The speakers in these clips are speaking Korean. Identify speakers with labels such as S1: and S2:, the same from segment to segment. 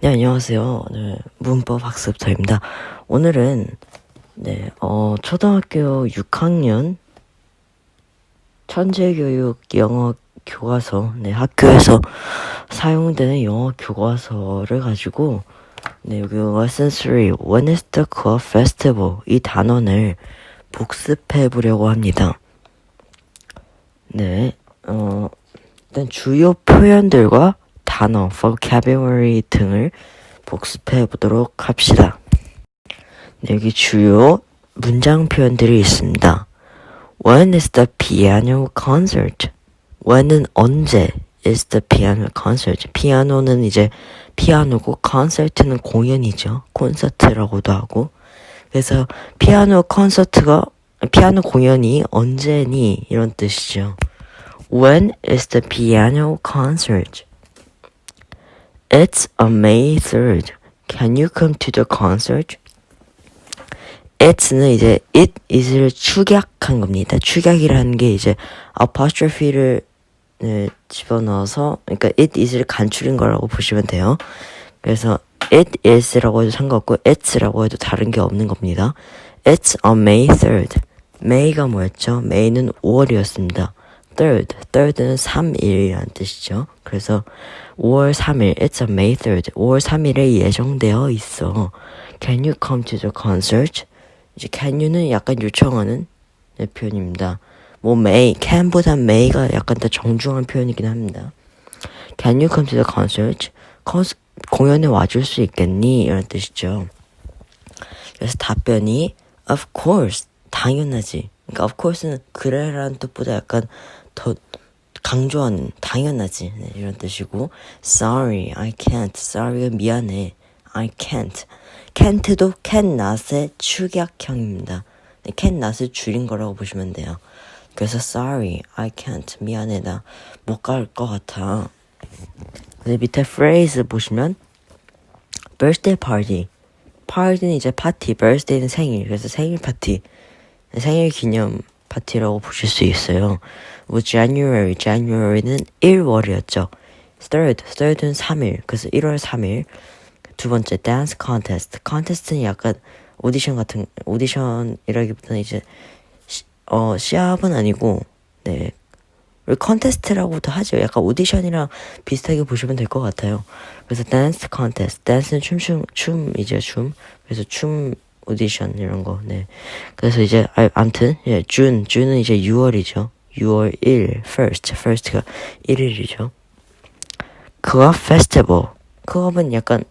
S1: 네, 안녕하세요. 네, 문법 학습자입니다. 오늘은, 네, 어, 초등학교 6학년 천재교육 영어 교과서, 네, 학교에서 사용되는 영어 교과서를 가지고, 네, 여기 lesson 3, when is the club festival? 이 단원을 복습해 보려고 합니다. 네, 어, 일단 주요 표현들과 단어, vocabulary 등을 복습해 보도록 합시다. 네, 여기 주요 문장 표현들이 있습니다. When is the piano concert? When은 언제 is the piano concert? 피아노는 이제 피아노고 콘서트는 공연이죠. 콘서트라고도 하고. 그래서 피아노 콘서트가 피아노 공연이 언제니 이런 뜻이죠. When is the piano concert? It's on May 3rd. Can you come to the concert? It's는 이제 it is를 축약한 겁니다. 축약이라는 게 이제 apostrophe를 네, 집어넣어서 그러니까 it is를 간추린 거라고 보시면 돼요. 그래서 it is라고 해도 상관없고 it's라고 해도 다른 게 없는 겁니다. It's on May 3rd. May가 뭐였죠? May는 5월이었습니다. Third, third는 3일이라는 뜻이죠. 그래서 5월 3일, it's on May 3rd. 5월 3일에 예정되어 있어. Can you come to the concert? 이제 can you는 약간 요청하는 네, 표현입니다. 뭐 may, can보다 may가 약간 더 정중한 표현이긴 합니다. Can you come to the concert? 콘- 공연에 와줄 수 있겠니? 이런 뜻이죠. 그래서 답변이 of course 당연하지. 그러니까 of course는 그래라는 뜻보다 약간 더 강조하는 당연하지 네, 이런 뜻이고 sorry I can't sorry가 미안해 I can't can't도 cannot의 축약형입니다. 네, cannot을 줄인 거라고 보시면 돼요. 그래서 sorry I can't 미안해 나 못 갈 것 같아. 근데 밑에 phrase 보시면 birthday party party는 이제 파티, birthday는 생일, 그래서 생일 파티, 생일 기념 파티라고 보실 수 있어요. 뭐 January, January는 1월이었죠. Third, third는 3일, 그래서 1월 3일. 두 번째 dance contest, contest는 약간 오디션 같은 오디션이라기보다는 이제 시, 어 시합은 아니고 네 컨테스트라고도 하죠. 약간 오디션이랑 비슷하게 보시면 될 것 같아요. 그래서 댄스 컨테스트, 댄스는 춤춤 춤이죠 춤. 그래서 춤 오디션 이런 거. 네. 그래서 이제 아, 암튼 예, 준 준은 이제 6월이죠. 6월 1 first first가 1일이죠. 클럽 페스티벌. 클럽은 약간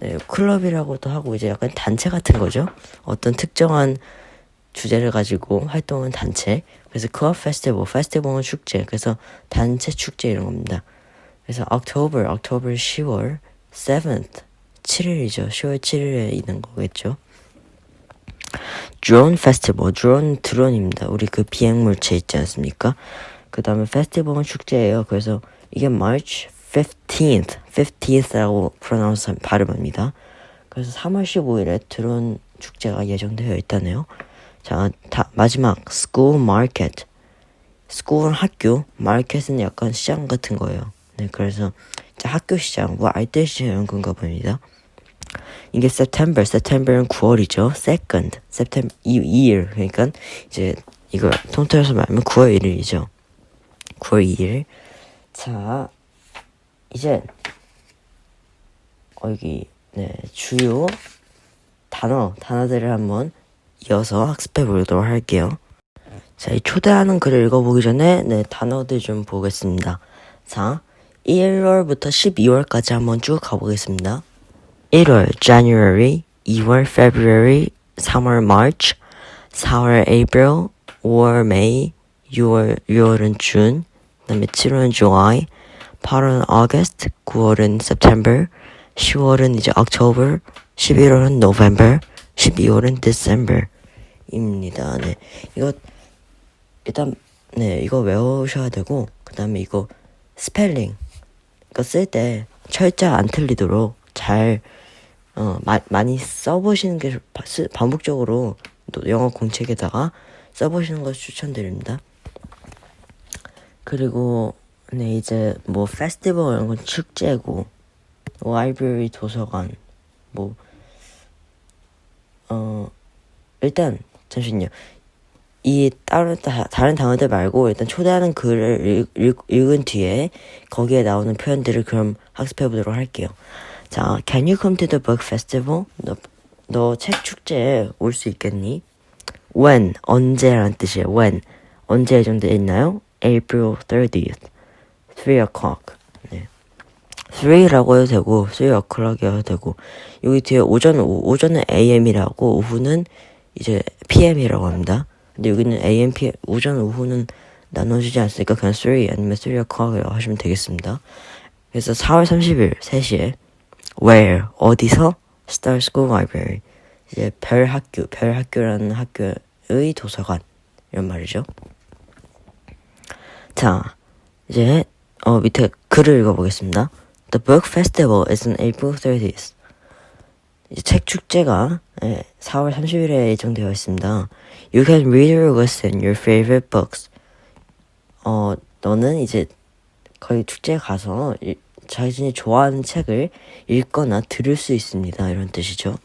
S1: 네, 클럽이라고도 하고 이제 약간 단체 같은 거죠. 어떤 특정한 주제를 가지고 활동한 단체. 그래서 클럽 페스티벌, 페스티벌은 축제. 그래서 단체 축제 이런 겁니다. 그래서 October, October 10월 7th 7일이죠. 10월 7일에 있는 거겠죠. 드론 페스티벌, 드론 드론입니다. 우리 그 비행 물체 있지 않습니까? 그 다음에 페스티벌은 축제예요. 그래서 이게 March 15th, 15th라고 프로나운스 발음합니다. 그래서 3월 15일에 드론 축제가 예정되어 있다네요. 자, 다, 마지막 school market. school은 학교, market은 약간 시장 같은 거예요. 네, 그래서 이제 학교 시장, 뭐 알뜰 시장 이런 건가 봅니다. 이게 September, September는 9월이죠. Second, September 2, 2일. 그러니까 이제 이걸 통틀어서 말하면 9월 1일이죠. 9월 2일. 자, 이제 어, 여기 네 주요 단어 단어들을 한번 이어서 학습해 보도록 할게요. 자, 이 초대하는 글을 읽어보기 전에 네 단어들 좀 보겠습니다. 자, 1월부터 12월까지 한번 쭉 가보겠습니다. 1월 January, 2월 February, 3월 March, 4월 April, 5월 May, 6월 6월은 June, 그다음에 7월은 July, 8월은 August, 9월은 September, 10월은 이제 October, 11월은 November, 12월은 December입니다. 네, 이거 일단 네 이거 외우셔야 되고 그다음에 이거 스펠링 이거 쓸 때 철자 안 틀리도록 잘 어, 마, 많이 써보시는 게 반복적으로 또 영어 공책에다가 써보시는 걸 추천드립니다. 그리고 네 이제 뭐 페스티벌 이런 건 축제고 library 도서관 뭐 어 일단 잠시만요. 이 다, 다른 단어들 말고 일단 초대하는 글을 읽, 읽, 읽은 뒤에 거기에 나오는 표현들을 그럼 학습해 보도록 할게요. 자, Can you come to the book festival? 너 너 책 축제에 올 수 있겠니? When 언제라는 뜻이에요. When 언제 예정돼 있나요? April 30th, 3 o'clock. 네. 3라고 해도 되고 3 o'clock 해도 되고 여기 뒤에 오전 오, 오전은 AM이라고 오후는 이제 PM이라고 합니다. 근데 여기는 AM, PM 오전 오후는 나눠지지 않으니까 그냥 3 아니면 3 o'clock이라고 하시면 되겠습니다. 그래서 4월 30일 3시에 where 어디서 Star School Library 이제 별 학교 별 학교라는 학교의 도서관 이런 말이죠. 자 이제 어 밑에 글을 읽어보겠습니다. The book festival is on April 30th. 이제 책 축제가 예, 4월 30일에 예정되어 있습니다. You can read or listen your favorite books. 어 너는 이제 거기 축제에 가서 이- 자신이 좋아하는 책을 읽거나 들을 수 있습니다. 이런 뜻이죠.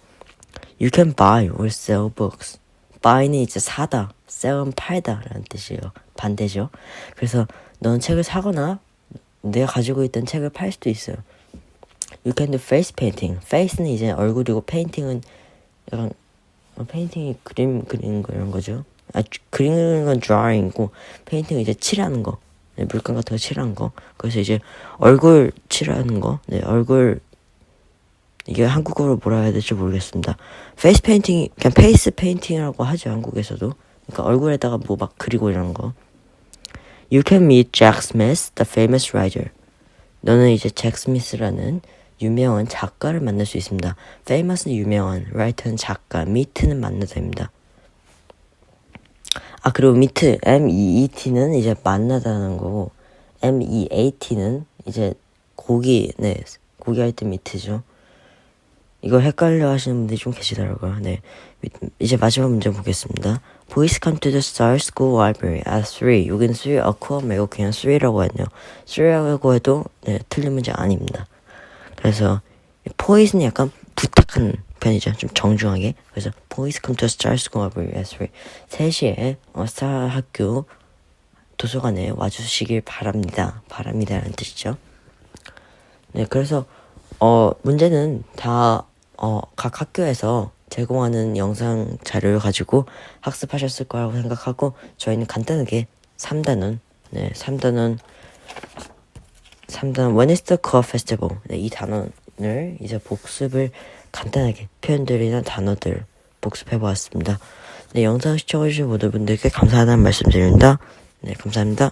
S1: You can buy or sell books. buy는 이제 사다, sell은 팔다 라는 뜻이에요. 반대죠. 그래서 너는 책을 사거나 내가 가지고 있던 책을 팔 수도 있어요. You can do face painting. face는 이제 얼굴이고 painting은 약간 어, 페인팅이 그림 그리는 거 이런 거죠. 아 주- 그리는 건 drawing이고 페인팅은 이제 칠하는 거. 네, 물감 같은 거 칠하는 거. 그래서 이제 얼굴 칠하는 거. 네, 얼굴 이게 한국어로 뭐라 해야 될지 모르겠습니다. 페이스 페인팅 그냥 페이스 페인팅이라고 하죠 한국에서도. 그러니까 얼굴에다가 뭐 막 그리고 이런 거. You can meet Jack Smith, the famous writer. 너는 이제 잭 스미스라는 유명한 작가를 만날 수 있습니다. famous는 유명한, writer는 작가, meet는 만나다입니다. 아 그리고 meet, M-E-E-T는 이제 만나다는 거고 M-E-A-T는 이제 고기, 네 고기 할때 meet죠. 이거 헷갈려 하시는 분들이 좀 계시더라고요. 네. 이제 마지막 문제 보겠습니다. Boys come to the Star School Library at 3. 여기는 3 o'clock 말고 그냥 3라고 했네요. 3라고 해도 네, 틀린 문제 아닙니다. 그래서 pois는 약간 부탁하는 편이죠. 좀 정중하게. 그래서 Boys come to Star School Library at 3. 3시에 어, 스타 학교 도서관에 와주시길 바랍니다. 바랍니다라는 뜻이죠. 네, 그래서 어 문제는 다 어 각 학교에서 제공하는 영상 자료를 가지고 학습하셨을 거라고 생각하고 저희는 간단하게 3단원 네, 3단원 3단원 When is the club festival? 네, 이 단원을 이제 복습을 간단하게 표현들이나 단어들 복습해 보았습니다. 네, 영상 시청해주신 모든 분들께 감사하다는 말씀 드립니다. 네, 감사합니다.